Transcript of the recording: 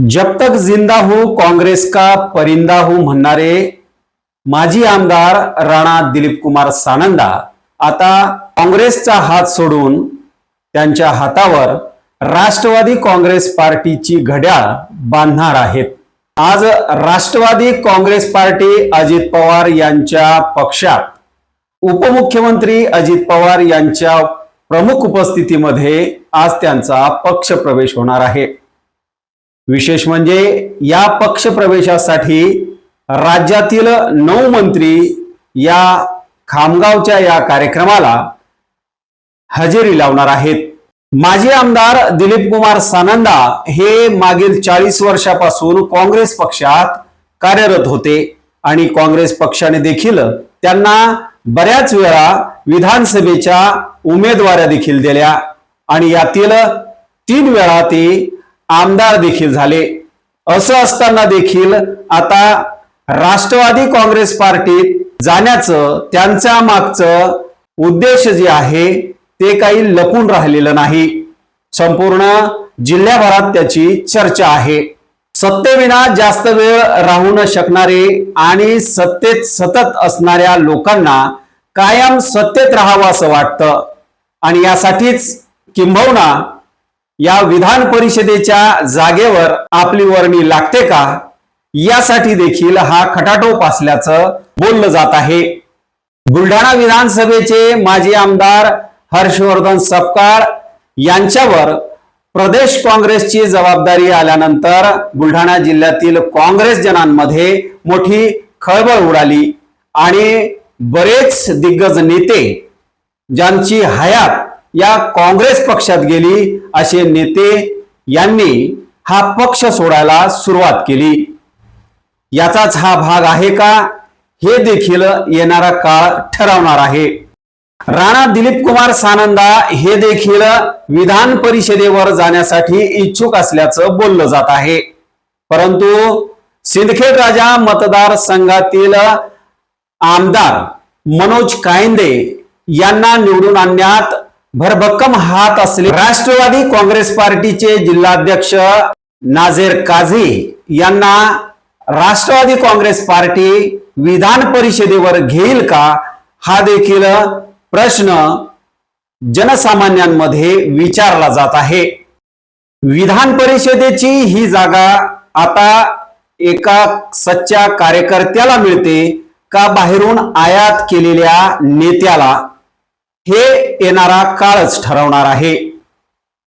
जब तक जिंदा हूं काँग्रेस का परिंदा हूं म्हणणारे माजी आमदार राणा दिलीप कुमार सानंदा आता काँग्रेसचा हात सोडून त्यांच्या हातावर राष्ट्रवादी काँग्रेस पार्टीची घड्याळ बांधणार आहेत. आज राष्ट्रवादी काँग्रेस पार्टी अजित पवार यांच्या पक्षात उपमुख्यमंत्री अजित पवार यांच्या प्रमुख उपस्थितीमध्ये आज त्यांचा पक्ष प्रवेश होणार आहे. विशेष म्हणजे या पक्ष प्रवेशासाठी राज्यातील नऊ मंत्री या खामगावच्या या कार्यक्रमाला हजेरी लावणार आहेत. माजी आमदार दिलीप कुमार सानंदा हे मागील चाळीस वर्षापासून काँग्रेस पक्षात कार्यरत होते आणि काँग्रेस पक्षाने देखील त्यांना बऱ्याच वेळा विधानसभेच्या उमेदवाऱ्या देखील दिल्या आणि यातील तीन वेळा ते आमदार देखील झाले. असं असताना देखील आता राष्ट्रवादी काँग्रेस पार्टीत जाण्याचं त्यांच्या मागचं उद्देश जे आहे ते काही लपून राहिलेलं नाही. संपूर्ण जिल्ह्याभरात त्याची चर्चा आहे. सत्तेविना जास्त वेळ राहू न शकणारे आणि सत्तेत सतत असणाऱ्या लोकांना कायम सत्तेत राहावं असं वाटतं. आणि यासाठीच किंबहुना या विधान परिषदेच्या जागेवर आपली वर्णी लागते का? यासाठी देखील हा खटाटोप असल्याचं बोललं जात आहे. बुलढाणा विधानसभेचे माजी आमदार हर्षवर्धन सपकाळ यांच्यावर प्रदेश काँग्रेसची जबाबदारी आल्यानंतर बुलढाणा जिल्ह्यातील काँग्रेस जनांमध्ये मोठी खळबळ उडाली आणि बरेच दिग्गज नेते ज्यांची हयात या काँग्रेस पक्षात गेली असे नेते यांनी हा पक्ष सोडायला सुरुवात केली. याचाच हा भाग आहे का? हे देखील येणारा काळ ठरवणार आहे. राणा दिलीप कुमार सानंदा हे देखील विधान परिषदेवर जाण्यासाठी इच्छुक असल्याचं बोललं जात आहे. परंतु सिंदखेड राजा मतदारसंघातील आमदार मनोज कायंदे यांना निवडून आणण्यात भरभक्कम हात असले राष्ट्रवादी काँग्रेस पार्टीचे जिल्हाध्यक्ष नाझेर काझी यांना राष्ट्रवादी काँग्रेस पार्टी विधान परिषदेवर घेईल का? हा देखील प्रश्न जनसामान्यांमध्ये विचारला जात आहे. विधान परिषदेची ही जागा आता एका सच्च्या कार्यकर्त्याला मिळते का? बाहेरून आयात केलेल्या नेत्याला हे येणारा काळच ठरवणार आहे.